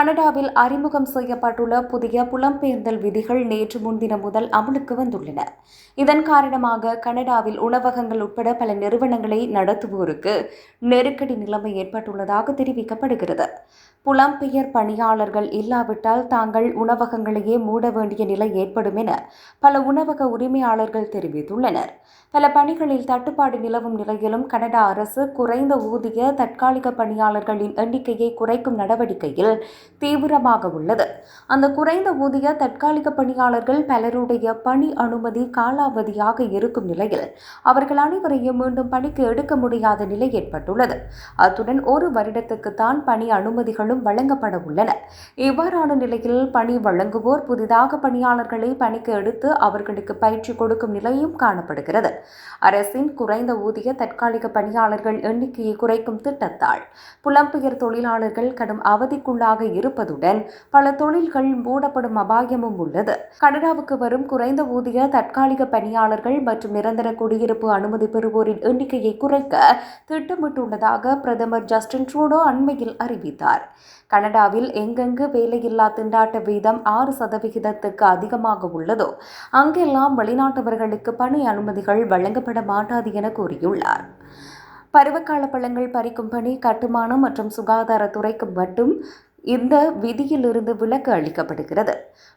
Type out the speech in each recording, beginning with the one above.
கனடாவில் அறிமுகம் செய்யப்பட்டுள்ள புதிய புலம்பெயர்ந்தல் விதிகள் நேற்று முன்தினம் முதல் அமலுக்கு வந்துள்ளன. இதன் காரணமாக கனடாவில் உணவகங்கள் உட்பட பல நிறுவனங்களை நடத்துவோருக்கு நெருக்கடி நிலைமை ஏற்பட்டுள்ளதாக தெரிவிக்கப்படுகிறது. புலம்பெயர் பணியாளர்கள் இல்லாவிட்டால் தாங்கள் உணவகங்களையே மூட வேண்டிய நிலை ஏற்படும் என பல உணவக உரிமையாளர்கள் தெரிவித்துள்ளனர். பல பணிகளில் தட்டுப்பாடு நிலவும் நிலையிலும் கனடா அரசு குறைந்த ஊதிய தற்காலிக பணியாளர்களின் எண்ணிக்கையை குறைக்கும் நடவடிக்கையில் தீவிரமாக உள்ளது. அந்த குறைந்த ஊதிய தற்காலிக பணியாளர்கள் பலருடைய பணி அனுமதி காலாவதியாக இருக்கும் நிலையில் அவர்கள் அனைவரையும் மீண்டும் பணிக்கு எடுக்க முடியாத நிலை ஏற்பட்டுள்ளது. அத்துடன் ஒரு வருடத்துக்கு தான் பணி அனுமதி அனுமதிகளும் வழங்கப்பட உள்ளன. இவ்வாறான நிலையில் பணி வழங்குவோர் புதிதாக பணியாளர்களை பணிக்கு எடுத்து அவர்களுக்கு பயிற்சி கொடுக்கும் நிலையும் காணப்படுகிறது. அரசின் குறைந்த ஊதிய தற்காலிக பணியாளர்கள் எண்ணிக்கையை குறைக்கும் திட்டத்தால் புலம்பெயர் தொழிலாளர்கள் கடும் அவதிக்குள்ளாக இருப்பதுடன் பல தொழில்கள் மூடப்படும் அபாயமும் உள்ளது. கனடாவுக்கு வரும் குறைந்த ஊதிய தற்காலிக பணியாளர்கள் மற்றும் நிரந்தர குடியிருப்பு அனுமதி பெறுவோரின் எண்ணிக்கையை குறைக்க திட்டமிட்டுள்ளதாக பிரதமர் ஜஸ்டின் ட்ரூடோ அண்மையில் அறிவித்தார். கனடாவில் எங்கெங்கு வேலையில்லா திண்டாட்ட வீதம் ஆறு சதவிகிதத்துக்கு அதிகமாக உள்ளதோ அங்கெல்லாம் வெளிநாட்டவர்களுக்கு பணி அனுமதிகள் வழங்கப்பட மாட்டாது என கூறியுள்ளார். பருவகால பழங்கள் பறிக்கும் பணி கட்டுமானம் மற்றும் சுகாதாரத்துறைக்கு மட்டும் இந்த விதியிலிருந்து விலக்கு அளிக்கப்படுகிறது.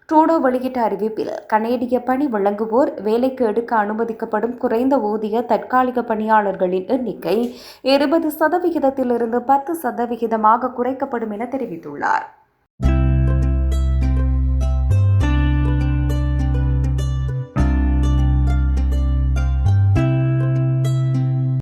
ட்ரூடோ வெளியிட்ட அறிவிப்பில் கனேடிய பணி வழங்குவோர் வேலைக்கு எடுக்க அனுமதிக்கப்படும் குறைந்த ஊதிய தற்காலிக பணியாளர்களின் எண்ணிக்கை இருபது சதவிகிதத்திலிருந்து பத்து சதவிகிதமாக குறைக்கப்படும் என தெரிவித்துள்ளார்.